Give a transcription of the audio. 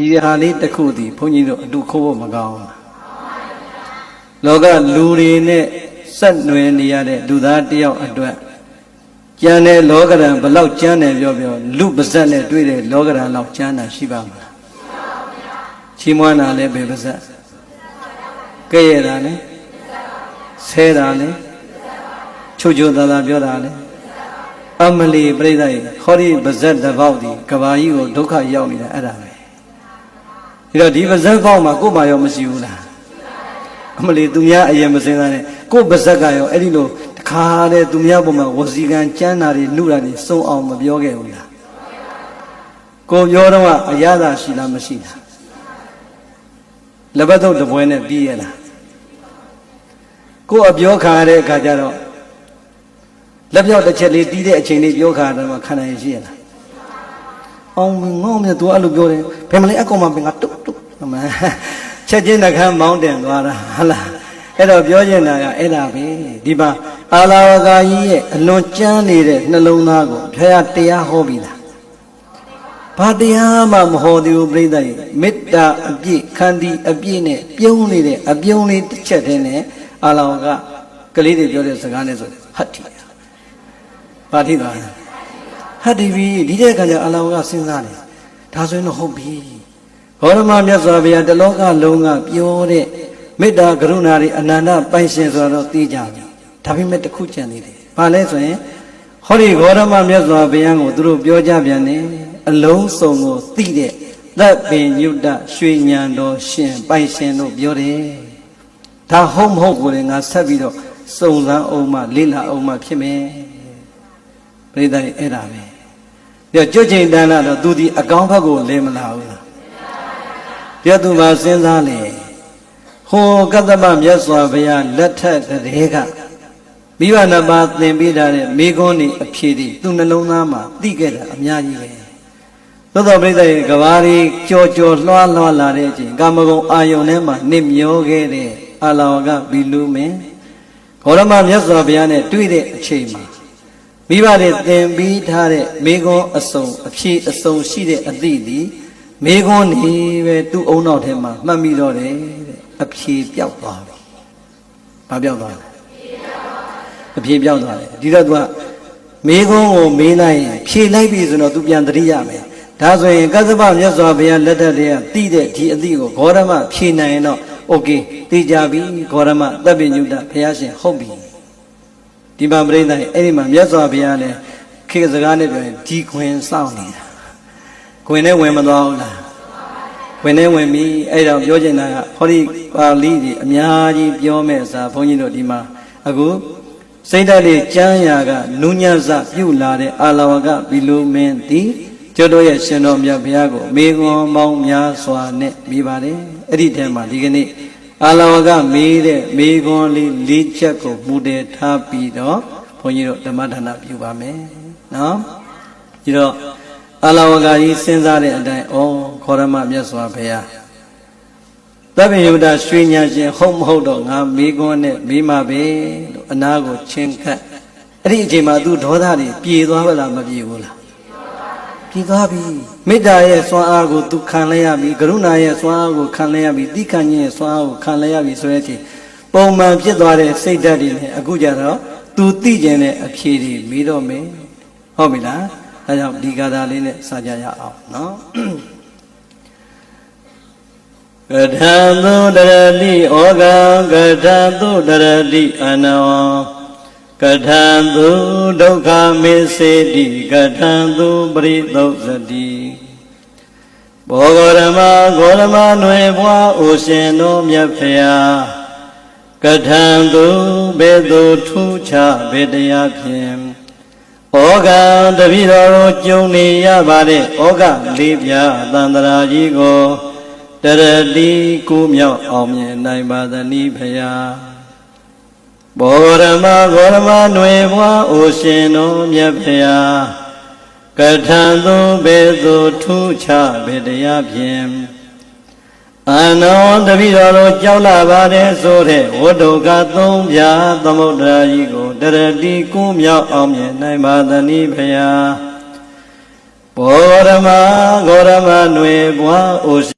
ဒီဟာလေးတစ်ခုတည်းဘုန်းကြီးတို့အတူခိုးဖို့မကောင်းဘူးလောကလူတွေနဲ့ဆက်နွယ်နေရတဲ့လူသားတစ်ယောက်အတွက်ကျန်တဲ့လောကရန်ဘလောက်ကျမ်းတယ်ပြောပြောလူပါဇက်နဲ့တွေ့တဲ့လောကရန်လောက်ကျမ်းတာရှိပါမလားချီးမွမ်းတာလည်းပဲပါဇက်ကဲ့ရဲ့တာလည်းဆဲတာလည်းချိုချိုသာသာပြောတာလည်းအမလီပြိဿရဲ့ခေါဒီပါဇက်တစ်ပေါက်ဒီကဘာကြီးကိုဒုက္ခရောက်နေတာအဲ့ဒါပဲ ဒါတော့ဒီပါဇက်ပေါက်မှာကို့မှာရောမရှိဘူးလားအမလီသူများအရင်မစင်စားနဲ့ကို့ပါဇက်ကရောအဲ့ဒီလိုတခါတည်းသူများပုံမှာဝစီကံကြမ်းတာတွေနှုတာတွေစုံအောင်မပြောခဲ့ဘူးလားကိုပြောတော့အရသာရှိလားမရှိလားလက်ပတ်တော့တပွဲနဲ့ပြီးရလားကို့အပြောခံရတဲ့အခါကျတော့လက်ပြောက်တစ်ချက်လေးတီးတဲ့အချိန်လေးပြောခါတော့မှခံနိုင်ရှိရလား အောင်ငေါ့မြတ်သူအဲ့လိုပြောတယ်ဘယ်မလဲအကောင်မပင်ကတုတ်တုတ်အမချက်ချင်းနှခမ်းမောင်းတင်သွားတာဟလားအဲ့တော့ပြောချင်တာကအဲ့ဒါပဲဒီမှာအာလာဝကာကြီးရဲ့အလွန်ကြမ်းနေတဲ့နှလုံးသားကိုဖခင်တရားဟောပြီလားဘာတရားမှမဟောသေးဘူးပြိဿရဲ့မေတ္တာအပြည့်ခန္တီအပြည့်နဲ့ပြုံးနေတဲ့အပြုံးလေးတစ်ချက်တည်းနဲ့အာလာဝကကလေးတွေပြောတဲ့စကားနဲ့ဆိုဟတ်တီဘာထိသွားလဲ ဟတ်တီပြီဒီတဲ့ကံကြအလောင်းကစဉ်းစားတယ်ဒါဆိုရင်တော့ဟုတ်ပြီဘောရမမြတ်စွာဘုရားတလောကလုံးကပြောတဲ့မေတ္တာကရုဏာတွေအနန္တပိုင်ရှင်ဆိုတော့သိကြပြီဒါပေမဲ့တစ်ခုကြံသေးတယ်ဘာလဲဆိုရင်ဟောဒီဂေါရမမြတ်စွာဘုရားကိုသူတို့ပြောကြပြန်တယ်အလုံးစုံကိုသိတဲ့သက်ပင်ညုတရွှေညံတော်ရှင်ပိုင်ရှင်တို့ပြောတယ်ဒါဟုတ်မဟုတ်ကိုလည်းငါဆက်ပြီးတော့စုံစမ်းအောင်မှလေ့လာအောင်မှဖြစ်မယ် ပရိသတ်အဲ့ဒါပဲပြောကြွချိန်တန်းလာတော့သူဒီအကောင်းဘက်ကိုလဲမလာဘူးလားပြောသူမှစဉ်းစားလေဟောကတ္တမမြတ်စွာဘုရားလက်ထက်တည်းကမိဘနှစ်ပါးသင်ပေးထားတဲ့မိကွန်းနေအဖြေတွေသူနှလုံးသားမှာသိခဲ့တာအများကြီးပဲသို့တော်ပြိဿရဲ့ကဘာရီကြော်ကြော်လွှားလွှားလာတဲ့အချိန်ကာမဂုဏ်အာယုန်ထဲမှာနစ်မျောခဲ့တဲ့အလောင်းကဘီလူမင်းဂေါရမမြတ်စွာဘုရားနဲ့တွေ့တဲ့အချိန်မှာ မိဘတွေသင်ပြီးထားတဲ့မိဂွန်းအစုံအဖြည့်အစုံရှိတဲ့အသည့်သည်မိဂွန်းနေပဲသူ့အုံနောက်ထဲမှာမှတ်မိတော့တယ်တဲ့အဖြည့်ပြောက်သွားပြီ။ဘာပြောက်သွားလဲ။အဖြည့်ပြောက်သွားတယ်။ဒီတော့ तू ကမိဂွန်းကိုမေးလိုက်ရင်ဖြည့်လိုက်ပြီဆိုတော့ तू ပြန်သတိရမယ်။ဒါဆိုရင်ကသဗ္ဗမြတ်စွာဘုရားလက်ထက်တည်းကတိတဲ့ဒီအသည့်ကိုဂေါရမဖြည့်နိုင်ရင်တော့ okay သိကြပြီဂေါရမသဗ္ဗညုတဘုရားရှင်ဟုတ်ပြီ။ ဒီမှာပြိဿရဲ့အဲ့ဒီမှာမြတ်စွာဘုရားလည်းခေစကားနဲ့ပြောရင်ဒီခွင်စောင့်နေတာခွင်နဲ့ဝင်မသွားဘူးလားခွင်နဲ့ဝင်ပြီအဲ့တော့ပြောချင်တာကဟောဒီပါဠိကြီးအများကြီးပြောမဲ့စာဘုန်းကြီးတို့ဒီမှာအခုစိတ်ဓာတ်လေးကျမ်းရာကနုညံ့စပြုလာတဲ့အာလဝကဘီလူမင်းသည်ကျွတ်တို့ရဲ့ရှင်တော်မြတ်ဘုရားကိုမေခွန်မောင်းများစွာနဲ့မိပါတယ်အဲ့ဒီထဲမှာဒီကနေ့ အာလဝကမေးတဲ့မေခွန်လေးလေးချက်ကိုမူတည်ထားပြီးတော့ဘုန်းကြီးတို့ဓမ္မဒါနပြုပါမယ်နော်ဒီတော့အာလဝကကြီးစဉ်းစားတဲ့အတိုင်းဩခေါရမမြတ်စွာဘုရားသဗ္ဗညုတရွှေညာရှင်ဟုတ်မဟုတ်တော့ငါမေခွန်းနဲ့မေးမှာပဲလို့အနာကိုချင်းခတ်အဲ့ဒီအချိန်မှာသူဒေါသတွေပြေသွားပါလားမပြေဘူးလား ပြီးသွားပြီမေတ္တာရဲ့စွမ်းအားကိုသူခံလဲရပြီကရုဏာရဲ့စွမ်းအားကိုခံလဲရပြီတိခဏ်ရဲ့စွမ်းအားကိုခံလဲရပြီဆိုတဲ့အချိန်ပုံမှန်ဖြစ်သွားတဲ့စိတ်ဓာတ်တွေနဲ့အခုကြတော့သူသိကျင်တဲ့အဖြေတွေမေးတော့မယ်ဟုတ်ပြီလားဒါကြောင့်ဒီကာသာလေးနဲ့စာကြရအောင်နော်ကထာသုတရတိဩဃံကထာသုတရတိအနော ကထံသူဒုက္ခမေစေတိကထံသူပရိသုဇတိဘောဂရမဂေါရမနွယ်ဘွားအိုရှင်တို့မြတ်ဖျားကထံသူဘေသူထူးခြားဘေတရားဖြင့်ဩဃတပိတော်ကိုကျုံနေရပါတဲ့ဩဃလေးပြသန္တရာကြီးကိုတရတိကူမြောက်အောင်မြင်နိုင်ပါသနည်းဖျား ဘောရမဂေါရမຫນွေဘွားအိုရှင်တော်မြတ်ဖျားကထံသူဘေသူထူးခြားဘေတရားဖြင့်အနောတပိတော်တို့ကြောက်လာပါတယ်ဆိုတဲ့ဝတ္တုကသုံးပြသမုဒ္ဒရာကြီးကိုတရတိကုမြောက်အောင်မြင်နိုင်ပါသနည်းဖျားဘ ဘောရမဂေါရမຫນွေဘွားအို